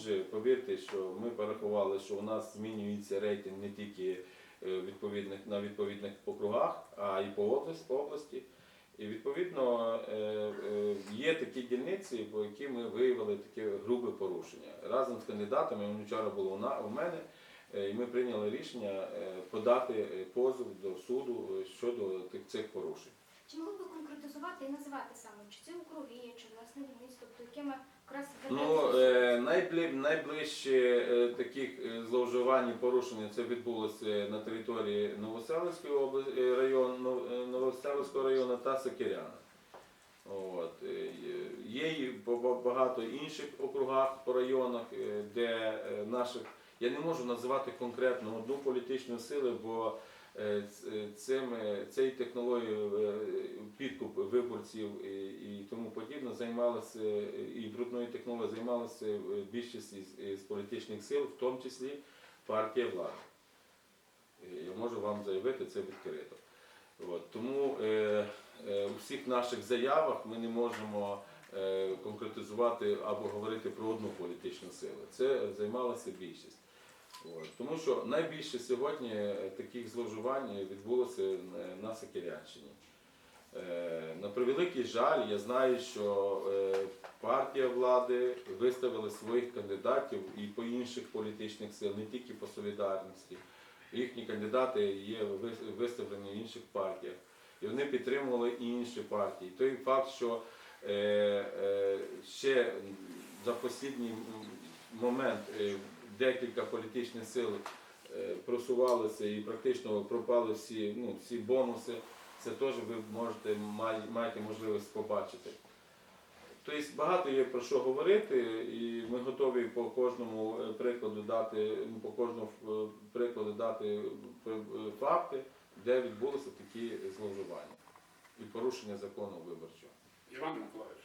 же, повірте, що ми порахували, що у нас змінюється рейтинг не тільки е, відповідних, на відповідних округах, а й по області. І відповідно е, е, є такі дільниці, по які ми виявили таке грубе порушення. Разом з кандидатами, вчора було у мене, і ми прийняли рішення подати позов до суду щодо цих порушень. Чи могли б конкретизувати і називати саме, чи це округи, чи власне дільниць, тобто якими якраз Ну, е, найблі, найближче е, таких е, зловживань і порушень це відбулося на території Новоселицької області району, е, Новоселицького району та Сокиряна. От. е, Є і ба- ба- багато інших округах по районах, е, де е, наших. Я не можу називати конкретно одну політичну силу, бо е, е, е, цією технологією е, підкуп виборців і, тому подібне займалися е, і брудною технологією займалася е, більшість із політичних сил, в тому числі партія влади. Е, Я можу вам заявити це відкрито. От, тому е, е, у всіх наших заявах ми не можемо е, конкретизувати або говорити про одну політичну силу. Це займалася більшість. Тому що найбільше сьогодні е, таких зловживань відбулося е, на Сокирянщині. Е, На превеликий жаль, я знаю, що партія влади виставила своїх кандидатів і по інших політичних сил, не тільки по солідарності. Їхні кандидати є виставлені в інших партіях. І вони підтримували інші партії. Той факт, що ще за останній момент декілька політичних сил е, просувалися і практично пропали всі, ну, всі бонуси, це теж ви можете маєте можливість побачити. Тобто багато є про що говорити, і ми готові по кожному е, прикладу дати, ну, по кожному е, прикладу дати факти, де відбулися такі зловживання і порушення закону виборчого. Іван Миколаївич,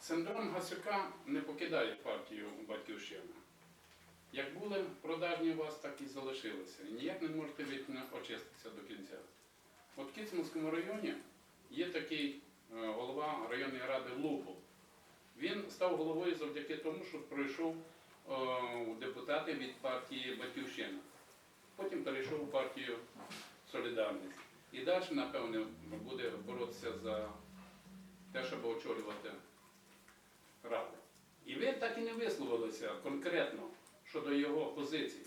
синдром Гасюка не покидає партію Батьківщина. Як були продажні у вас, так і залишилися. І ніяк не можете від очиститися до кінця. От в Кіцманському районі є такий е, голова районної ради Лупов. Він став головою завдяки тому, що пройшов е, депутати від партії Батьківщина. Потім перейшов у партію Солідарність. І далі, напевне, буде боротися за те, щоб очолювати раду. І ви так і не висловилися конкретно щодо його позиції.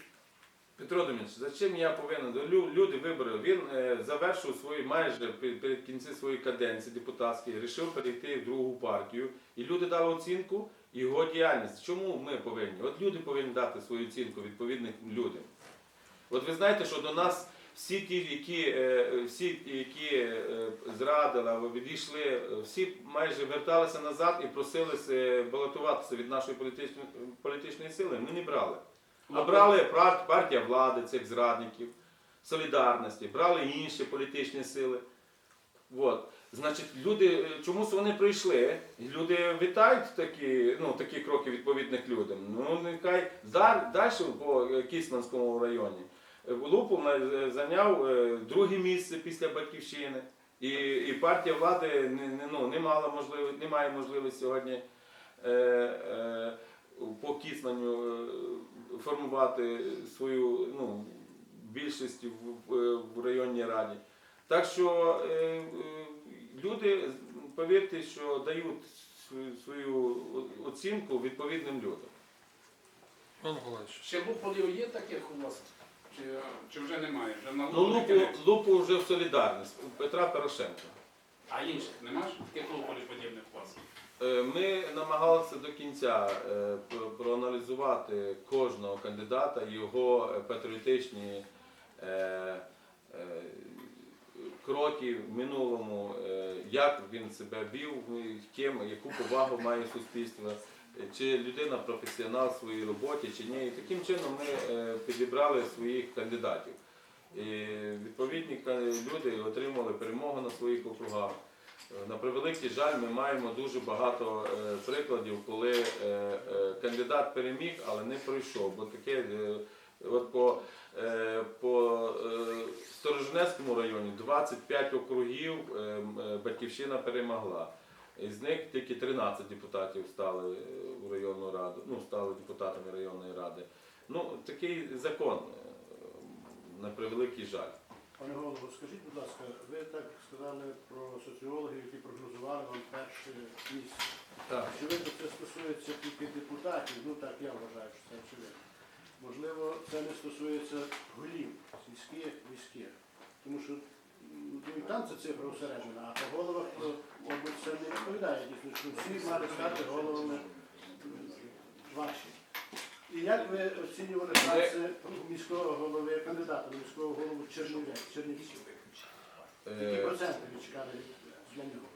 Петро Домінович, за чим я повинен? Люди вибрали. Він е, завершив свої майже пе- перед кінці своєї каденції депутатської, вирішив перейти в другу партію. І люди дали оцінку його діяльність. Чому ми повинні? От люди повинні дати свою оцінку відповідним людям. От ви знаєте, що до нас всі ті, які, е, всі, які е, зрадили або відійшли, е, всі майже верталися назад і просилися балотуватися від нашої політичної, політичної сили. Ми не брали. А брали партія влади цих зрадників, солідарності, брали інші політичні сили. От. Значить, люди, е, чомусь вони прийшли, люди вітають такі, ну, такі кроки відповідних людям. Ну, нехай далі по е, Кіцманському районі. Лупов е, зайняв е, друге місце після батьківщини. І, і партія влади не, не, ну, не, мала можливості, не має можливості сьогодні е, е, по Кіцманю е, формувати свою ну, більшість в, в, районній раді. Так що е, люди, повірте, що дають свою, свою оцінку відповідним людям. Ще луполів є таких у вас? Чи, чи вже немає? Вже на Ну, лупу, лупу вже в солідарність у Петра Порошенка. А інших немає? Таких луполів подібних у вас? Е, Ми намагалися до кінця е, п- проаналізувати кожного кандидата, його е, патріотичні е, е, кроки в минулому, е, як він себе вів, ким, яку повагу має суспільство, чи людина професіонал в своїй роботі, чи ні. І таким чином ми е, підібрали своїх кандидатів. І відповідні люди отримали перемогу на своїх округах. Е, На превеликий жаль, ми маємо дуже багато е, прикладів, коли кандидат переміг, але не пройшов. Бо таке от по, по Сторожинецькому районі 25 округів батьківщина перемогла. Із них тільки 13 депутатів стали е, у районну раду, ну, стали депутатами районної ради. Ну, такий закон, е, на превеликий жаль. Пане голово, скажіть, будь ласка, ви так сказали про соціологів, які прогнозували вам перше місце. Так. Очевидно, це стосується тільки депутатів, ну так я вважаю, що це очевидно. Можливо, це не стосується голів сільських, міських. Тому що ну, і там ця цифра усередина, а по головах мабуть, це не відповідає дійсно, що всі мають стати головами ваші. І як ви оцінювали шанси міського голови, кандидата на міського голову Чернівців? Які Е, проценти ви чекали для нього?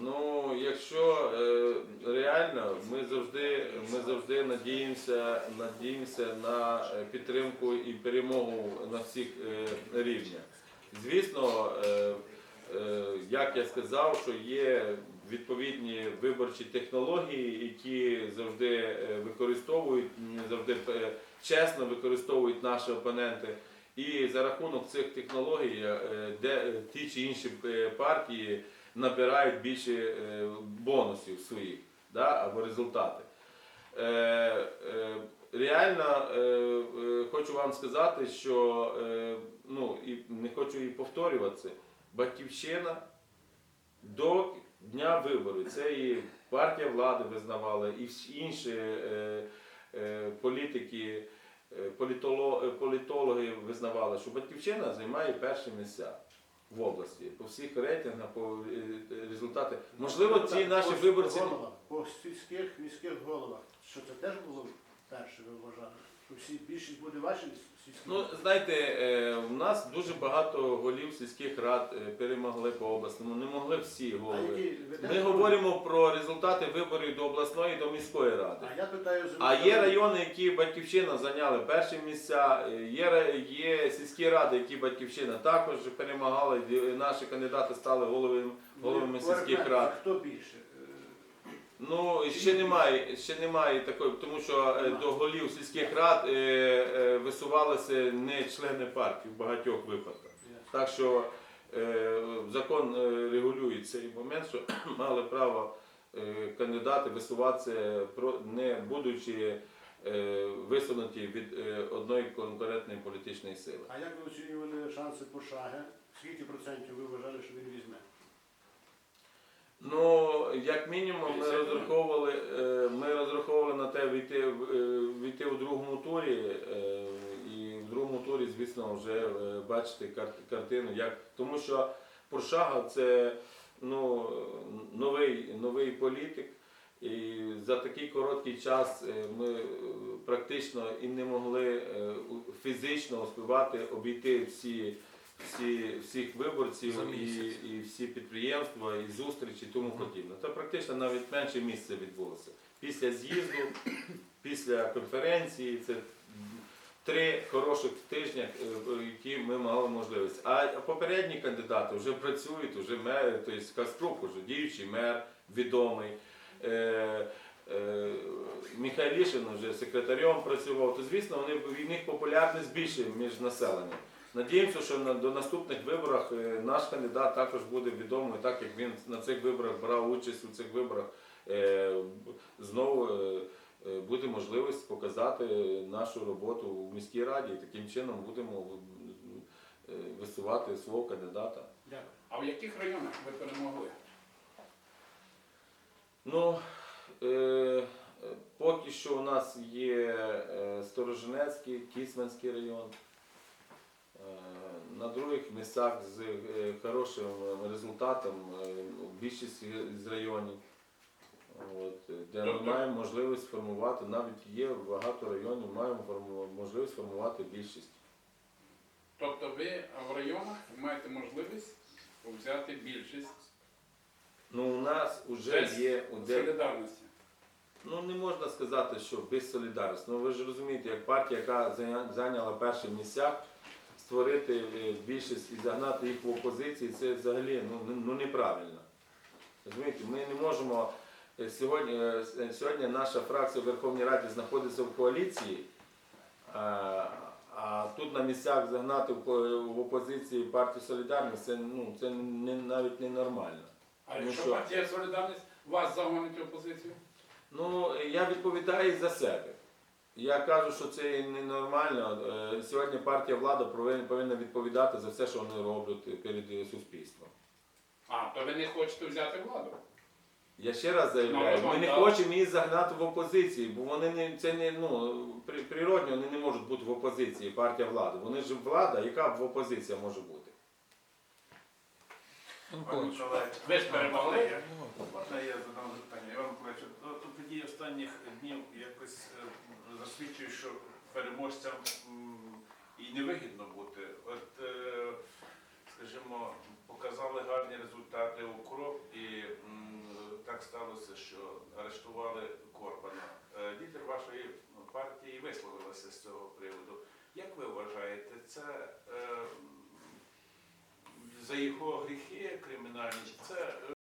Ну, якщо е, реально, ми завжди, ми завжди надіємося, надіємося на е, підтримку і перемогу на всіх е, рівнях. Звісно, е, е, як я сказав, що є відповідні виборчі технології, які завжди е, використовують, завжди чесно використовують наші опоненти. І за рахунок цих технологій, де ті чи інші партії набирають більше бонусів своїх да, або результати. Реально е, е, хочу вам сказати, що е, ну, і не хочу і повторюватися, батьківщина до дня виборів, це і партія влади визнавала, і всі інші е, е, політики, політоло- політологи визнавали, що батьківщина займає перші місця в області по всіх рейтингах, по е. Можливо, ці наші виборці. по сільських міських головах. Що це теж було перше, ви вважали? Що всі більшість буде ваші сільські? Ну, знаєте, е, у нас дуже багато голів сільських рад е, перемогли по обласному. Не могли всі а голови. які Ми говоримо про результати виборів до обласної і до міської ради. А я питаю за А є райони, які батьківщина зайняли перші місця. е, Є, ра- є сільські ради, які батьківщина також перемагали. Наші кандидати стали головами, головами сільських рад. Хто більше? Ну ще немає, ще немає такої, тому що е, до голів сільських рад е, е, висувалися не члени партії в багатьох випадках. Так що е, закон е, регулює цей момент, що мали право е, кандидати висуватися, не будучи е, висунуті від е, одної конкурентної політичної сили. А як ви оцінювали шанси Пошаги? Скільки процентів ви вважали, що він візьме? Ну, як мінімум, ми розраховували, е, ми розраховували на те війти, е, війти у другому турі. е, І в другому турі, звісно, вже бачити кар- картину, як тому що Пуршага це ну, новий, новий політик. І за такий короткий час ми практично і не могли фізично успівати обійти всі, всі, всіх виборців і, і всі підприємства, і зустрічі, і тому подібне. Це практично навіть менше місце відбулося. Після з'їзду, після конференції, це три хороших тижня, е, які ми мали можливість. А попередні кандидати вже працюють, вже мер, тобто Каструк, вже діючий мер, відомий. Е, е, Михайлішин вже секретарем працював, то звісно, вони в них популярність більше між населенням. Надіємося, що до наступних виборах е, наш кандидат також буде відомий, так як він на цих виборах брав участь у цих виборах. Е, знову е, буде можливість показати нашу роботу у міській раді і таким чином будемо висувати свого кандидата. Дякую. А в яких районах ви перемогли? Ну, е, поки що у нас є Сторожинецький, Кісменський район. Е, на других місцях з е, хорошим е, результатом е, більшість з районів. От, де ми Тобто- маємо можливість формувати, навіть є багато районів, маємо можливість формувати більшість. Тобто ви в районах маєте можливість взяти більшість Ну, у нас вже є солідарності. Ну не можна сказати, що без солідарності. Ну ви ж розумієте, як партія, яка зайняла перші місця, створити більшість і загнати їх в опозиції, це взагалі ну, ну неправильно. Розумієте, ми не можемо е, сьогодні. е, Сьогодні наша фракція в Верховній Раді знаходиться в коаліції. А, тут на місцях загнати в, опозиції партію Солідарність, це, ну, це не, навіть не нормально. А Ну якщо що? партія Солідарність вас загонить в опозицію? Ну, я відповідаю за себе. Я кажу, що це ненормально. Е, Сьогодні партія влада повинна відповідати за все, що вони роблять перед е, суспільством. А, то ви не хочете взяти владу? Я ще раз заявляю, Ну, ми не хочемо її загнати в опозицію, бо вони не це не ну при- природньо вони не можуть бути в опозиції, партія влади. Вони ж влада, яка в опозиція може бути? Іван Іван Миколаївич. Ви ж перемогли? Можна я задам запитання? Іван Миколаївич, от тут події останніх днів якось е, засвідчують, що переможцям м, і невигідно бути. От, е, скажімо, показали гарні результати укроп і м, так сталося, що арештували Корбана. Е, Лідер вашої партії висловилася з цього приводу. Як ви вважаєте, це е, за його гріхи кримінальні, це е,